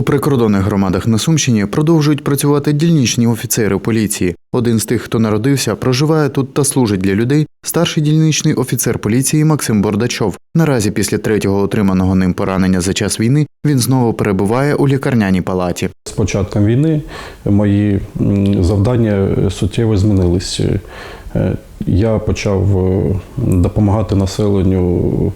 У прикордонних громадах на Сумщині продовжують працювати дільничні офіцери поліції. Один з тих, хто народився, проживає тут та служить для людей. Старший дільничний офіцер поліції Максим Бордачов. Наразі після третього отриманого ним поранення за час війни він знову перебуває у лікарняній палаті. З початком війни мої завдання суттєво змінилися. Е, Я почав е, допомагати населенню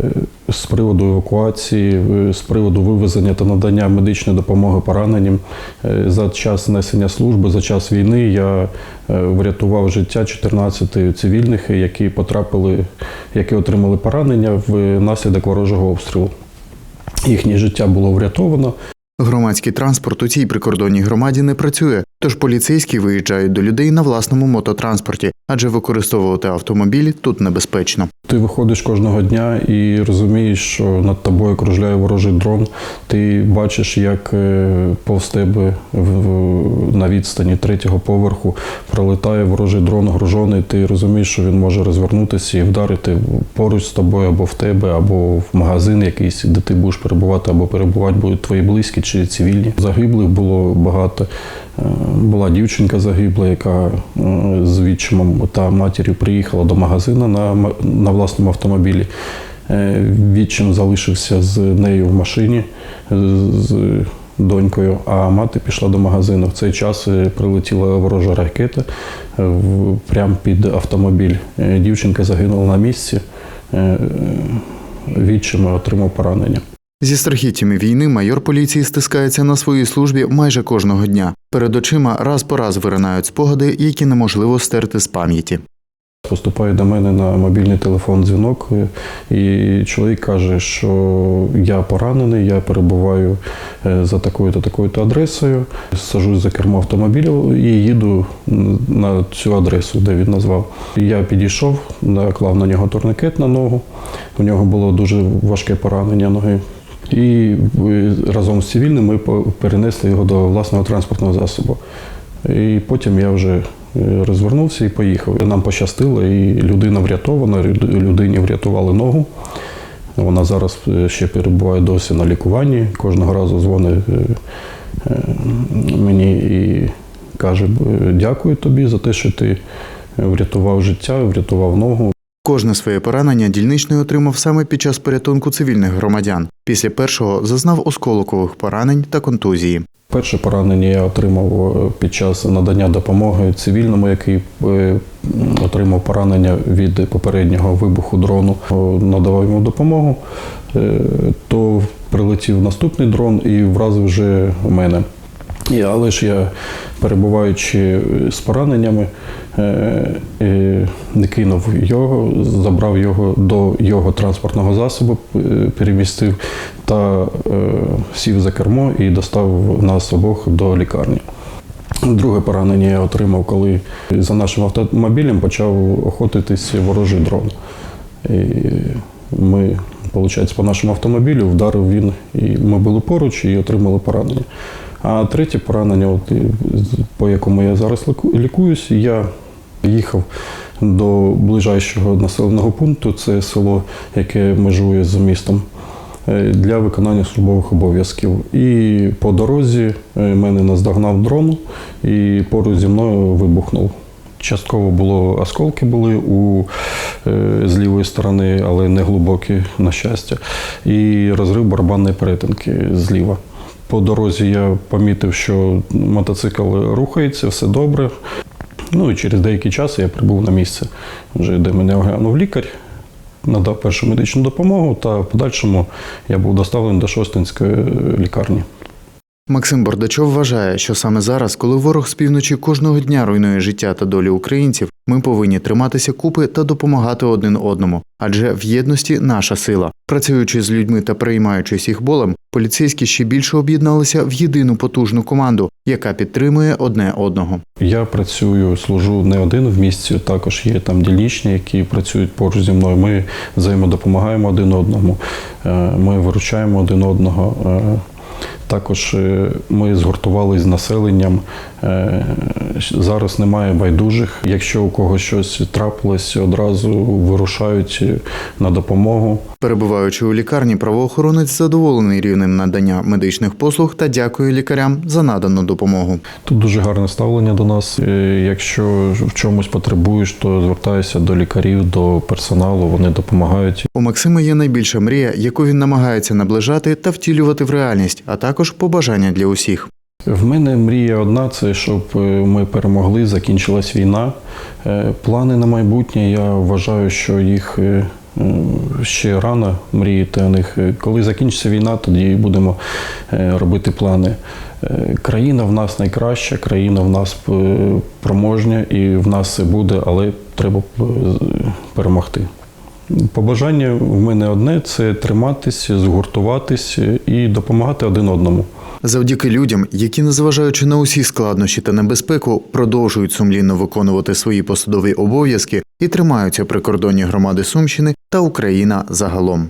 е, з приводу евакуації, е, з приводу вивезення та надання медичної допомоги пораненим. Е, За час несення служби, за час війни я е, врятував життя 14 цивільних, які потрапили, які отримали поранення внаслідок ворожого обстрілу. Їхнє життя було врятовано. Громадський транспорт у цій прикордонній громаді не працює, тож поліцейські виїжджають до людей на власному мототранспорті, адже використовувати автомобілі тут небезпечно. Ти виходиш кожного дня і розумієш, що над тобою кружляє ворожий дрон. Ти бачиш, як е, повз тебе в- на відстані третього поверху пролетає ворожий дрон гружений. Ти розумієш, що він може розвернутися і вдарити поруч з тобою або в тебе, або в магазин якийсь, де ти будеш перебувати, або перебувати будуть твої близькі чи цивільні. Загиблих було багато. Була дівчинка загибла, яка е, з відчимом та матір'ю приїхала до магазину на, на власному автомобілі. Е, Відчим залишився з нею в машині е, з донькою, а мати пішла до магазину. В цей час прилетіла ворожа ракета прямо під автомобіль. Дівчинка загинула на місці. Відчим отримав поранення. Зі страхіттями війни майор поліції стискається на своїй службі майже кожного дня. Перед очима раз по раз виринають спогади, які неможливо стерти з пам'яті. Поступає до мене на мобільний телефон дзвінок, і чоловік каже, що я поранений, я перебуваю е, за такою-то такою-то адресою, сажусь за кермо автомобіля і їду на цю адресу, де він назвав. Я підійшов, наклав на нього турникет на ногу. У нього було дуже важке поранення ноги. І разом з цивільним ми перенесли його до власного транспортного засобу. І потім я вже е, розвернувся і поїхав. Нам пощастило, і людина врятована, людині врятували ногу. Вона зараз е, ще перебуває досі на лікуванні. Кожного разу дзвонить е, мені і каже: «Е, дякую тобі за те, що ти врятував життя, врятував ногу. Кожне своє поранення дільничний отримав саме під час порятунку цивільних громадян. Після першого зазнав осколкових поранень та контузії. Перше поранення я отримав е, під час надання допомоги цивільному, який е, отримав поранення від попереднього вибуху дрону. Надавав йому допомогу, е, то прилетів наступний дрон і вразив вже мене. І, але ж я, перебуваючи з пораненнями, е, е, не кинув його, забрав його до його транспортного засобу, е, перемістив та сів за кермо і достав нас обох до лікарні. Друге поранення я отримав, коли за нашим автомобілем почав охотитись ворожий дрон. І ми, виходить, по нашому автомобілю вдарив він, і ми були поруч і отримали поранення. А третє поранення, от, по якому я зараз ліку- лікуюсь, я їхав до ближайшого населеного пункту, це село, яке межує з містом е, для виконання службових обов'язків. І по дорозі е, мене наздогнав дрон і поруч зі мною вибухнув. Частково було осколки були у, е, з лівої сторони, але не глибокі, на щастя, і розрив барабанної перетинки зліва. По дорозі я помітив, що мотоцикл рухається, все добре. Ну і через деякий час я прибув на місце, вже де мене оглянув лікар, надав першу медичну допомогу, та в подальшому я був доставлений до Шостинської лікарні. Максим Бордачов вважає, що саме зараз, коли ворог з півночі кожного дня руйнує життя та долі українців, ми повинні триматися купи та допомагати один одному, адже в єдності наша сила. Працюючи з людьми та переймаючись їх болем, поліцейські ще більше об'єдналися в єдину потужну команду, яка підтримує одне одного. Я працюю, служу не один в місті, також є там дільничні, які працюють поруч зі мною. Ми взаємодопомагаємо один одному, е, ми виручаємо один одного. Також е, ми згуртувалися з населенням. Е, Зараз немає байдужих. Якщо у когось щось трапилось, одразу вирушають на допомогу. Перебуваючи у лікарні, правоохоронець задоволений рівнем надання медичних послуг та дякує лікарям за надану допомогу. Тут дуже гарне ставлення до нас. Е, Якщо в чомусь потребуєш, то звертайся до лікарів, до персоналу. Вони допомагають. У Максима є найбільша мрія, яку він намагається наближати та втілювати в реальність, а також побажання для усіх. В мене мрія одна це щоб е, ми перемогли, закінчилась війна. Е, Плани на майбутнє. Я вважаю, що їх е, ще рано мріяти о них. Коли закінчиться війна, тоді будемо робити плани. Країна в нас найкраща, країна в нас проможня і в нас все буде, але треба перемогти. Побажання в мене одне це триматись, згуртуватись і допомагати один одному. Завдяки людям, які, незважаючи на усі складнощі та небезпеку, продовжують сумлінно виконувати свої посадові обов'язки і тримаються при кордоні громади Сумщини та Україна загалом.